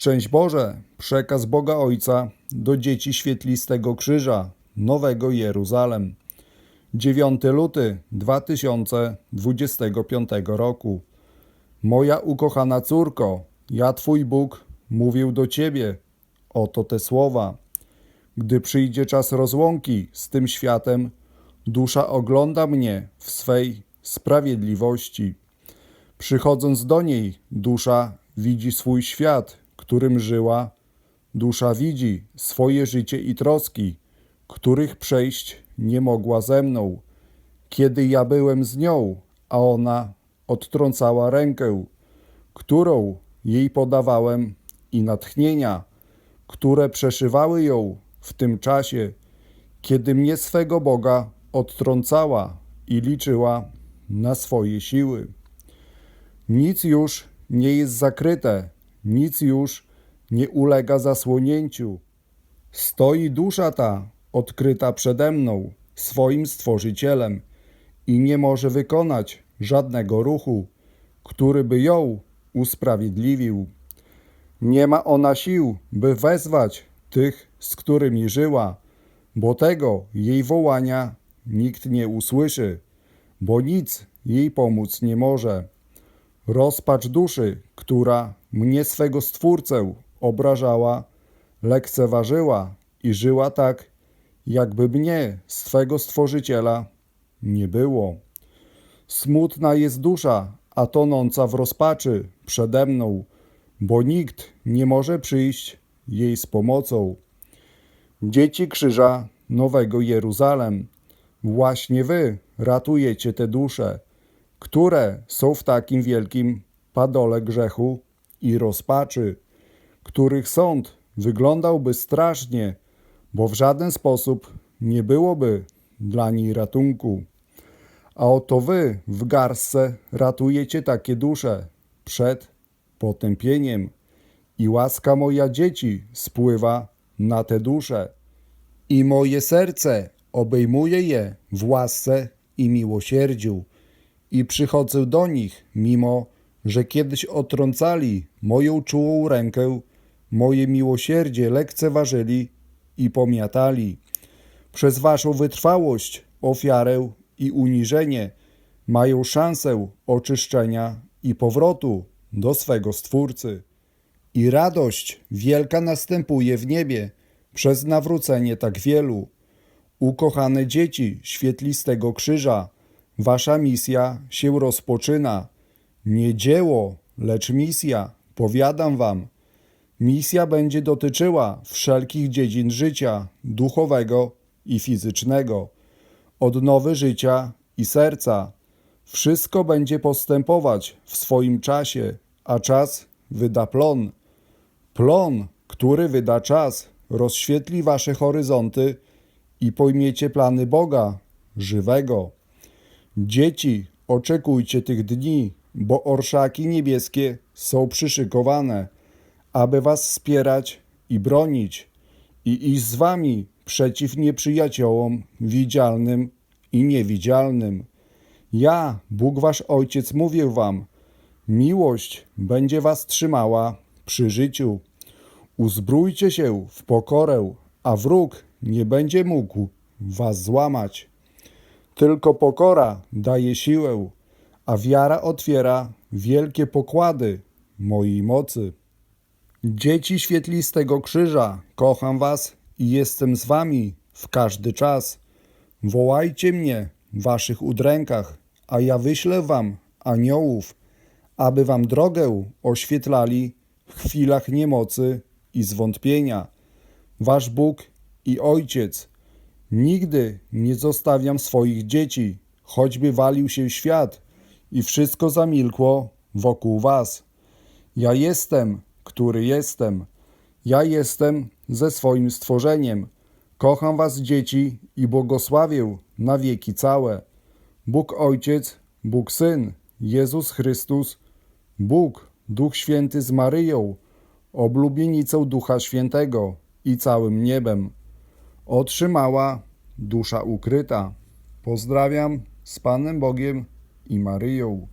Szczęść Boże, przekaz Boga Ojca do dzieci świetlistego krzyża, Nowego Jeruzalem. 9 luty 2025 roku. Moja ukochana córko, ja Twój Bóg mówił do Ciebie. Oto te słowa. Gdy przyjdzie czas rozłąki z tym światem, dusza ogląda mnie w swej sprawiedliwości. Przychodząc do niej, dusza widzi swój świat, którym żyła. Dusza widzi swoje życie i troski, których przejść nie mogła ze mną. Kiedy ja byłem z nią, a ona odtrącała rękę, którą jej podawałem, i natchnienia, które przeszywały ją w tym czasie, kiedy mnie swego Boga odtrącała i liczyła na swoje siły. Nic już nie jest zakryte, nic już nie ulega zasłonięciu. Stoi dusza ta odkryta przede mną, swoim stworzycielem, i nie może wykonać żadnego ruchu, który by ją usprawiedliwił. Nie ma ona sił, by wezwać tych, z którymi żyła, bo tego jej wołania nikt nie usłyszy, bo nic jej pomóc nie może. Rozpacz duszy, która mnie swego Stwórcę obrażała, lekceważyła i żyła tak, jakby mnie, swego Stworzyciela, nie było. Smutna jest dusza, a tonąca w rozpaczy przede mną, bo nikt nie może przyjść jej z pomocą. Dzieci Krzyża Nowego Jeruzalem, właśnie wy ratujecie te dusze, które są w takim wielkim padole grzechu i rozpaczy, których sąd wyglądałby strasznie, bo w żaden sposób nie byłoby dla niej ratunku. A oto wy w garstce ratujecie takie dusze przed potępieniem i łaska moja dzieci spływa na te dusze i moje serce obejmuje je w łasce i miłosierdziu i przychodzę do nich, mimo że kiedyś otrącali moją czułą rękę, moje miłosierdzie lekceważyli i pomiatali. Przez waszą wytrwałość, ofiarę i uniżenie mają szansę oczyszczenia i powrotu do swego Stwórcy. I radość wielka następuje w niebie przez nawrócenie tak wielu. Ukochane dzieci świetlistego krzyża, wasza misja się rozpoczyna. Nie dzieło, lecz misja, powiadam wam. Misja będzie dotyczyła wszelkich dziedzin życia duchowego i fizycznego, odnowy życia i serca. Wszystko będzie postępować w swoim czasie, a czas wyda plon. Plon, który wyda czas, rozświetli wasze horyzonty i pojmiecie plany Boga, żywego. Dzieci, oczekujcie tych dni, bo orszaki niebieskie są przyszykowane, aby was wspierać i bronić, i iść z wami przeciw nieprzyjaciołom widzialnym i niewidzialnym. Ja, Bóg wasz Ojciec, mówię wam, miłość będzie was trzymała przy życiu. Uzbrójcie się w pokorę, a wróg nie będzie mógł was złamać. Tylko pokora daje siłę, a wiara otwiera wielkie pokłady mojej mocy. Dzieci świetlistego krzyża, kocham was i jestem z wami w każdy czas. Wołajcie mnie w waszych udrękach, a ja wyślę wam aniołów, aby wam drogę oświetlali w chwilach niemocy i zwątpienia. Wasz Bóg i Ojciec. Nigdy nie zostawiam swoich dzieci, choćby walił się świat i wszystko zamilkło wokół was. Ja jestem, który jestem. Ja jestem ze swoim stworzeniem. Kocham was, dzieci, i błogosławię na wieki całe. Bóg Ojciec, Bóg Syn, Jezus Chrystus, Bóg, Duch Święty z Maryją, oblubienicą Ducha Świętego i całym niebem. Otrzymała dusza ukryta. Pozdrawiam z Panem Bogiem i Maryją.